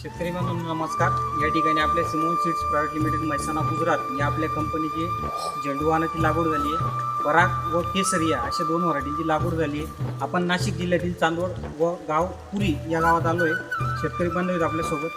शेतकरी बांधवांनो नमस्कार. या ठिकाणी आपल्या Simon seeds private limited Mehsana Gujarat या आपल्या कंपनीची झेंडू वाहनाची लागवड झाली आहे. पराग व केसरिया अशा दोन व्हरायटींची लागवड झाली आहे. आपण नाशिक जिल्ह्यातील चांदवड व गाव पुरी या गावात आलो आहे शेतकरी बांधव आहेत आपल्यासोबत.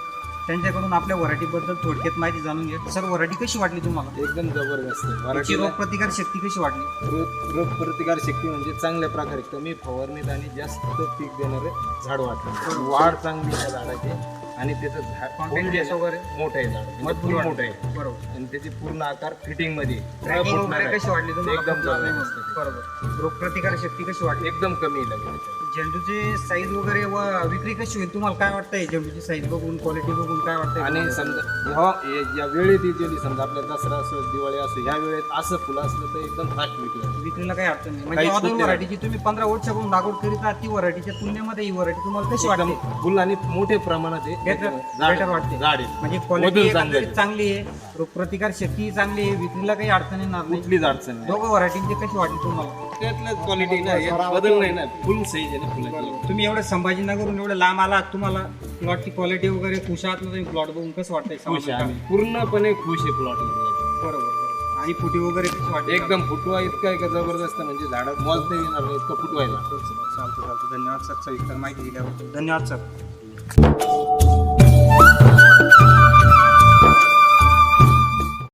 त्यांच्याकडून आपल्या व्हरायटीबद्दल थोडक्यात माहिती जाणून घ्या सर व्हरायटी कशी वाटली तुम्हाला? एकदम जबरदस्त मराठीला रोगप्रतिकार शक्ती कशी वाटली? रोग रोग प्रतिकार शक्ती म्हणजे चांगल्या प्रकारे कमी फवारणीत आणि जास्त पीक देणारे झाड वाटलं वाढ चांगली आहे झाडाची. आणि त्याचं झाड वगैरे मोठं आहे झाड. म्हणजे फुल वाटलं. मोठं आहे. बरोबर. आणि त्याची पूर्ण आकार फिटिंगमध्ये. फुटणार वगैरे आहे. कशी वाटली तुम्हाला? एकदम. बरोबर. रोगप्रतिकार शक्ती कशी वाटली एकदम कमी लागेल झेंडूची साईज वगैरे व विक्री कशी होईल? तुम्हाला काय वाटतंय झेंडूची साईज बघून क्वालिटी बघून काय वाटतंय आणि समजा ह्या या वेळेत येते समजा आपल्या दसरा असो दिवाळी असो ह्या वेळेत असं फुलं असलं तर एकदम फास्ट विकलं विक्रीला काही अडचण नाही. म्हणजे काहीच अदर. व्हरायटीची तुम्ही पंधरा वर्षापासून लागवड करीत आहात ती व्हरायटीच्या तुलनेमध्ये ही व्हरायटी तुम्हाला कशी एकदम वाटते? फुल आणि मोठे प्रमाणात आहे झाड better वाटते. झाड आहे म्हणजे चांगलं आहे. चांगली आहे. रोगप्रतिकार शक्ती चांगली आहे. विक्रीला काही अडचण येणार नाही. कुठलीच अडचण नाही. दोघं व्हरायटींची कशी वाटली तुम्हाला? क्वालिटी ना यात बदल नाही ना. फुल साईज आहे ना फुलाची तुम्ही एवढं संभाजीनगरहून एवढं लांब आलात तुम्हाला प्लॉटची क्वालिटी वगैरे खुश आहात ना? तुम्ही प्लॉट बघून कसं वाटतंय खुश आहे समाधान आम्ही. पूर्णपणे खुश आहे प्लॉट बरोबर बरोबर. आणि फुटी वगैरे कशी वाटते एकदम फुटवा इतका आहे का जबरदस्त? म्हणजे झाडात मोजता येणार नाही इतकं फुटवायला. चालतं चालतं. धन्यवाद सर. सविस्तर माहिती दिल्याबद्दल. धन्यवाद सर. Thank you.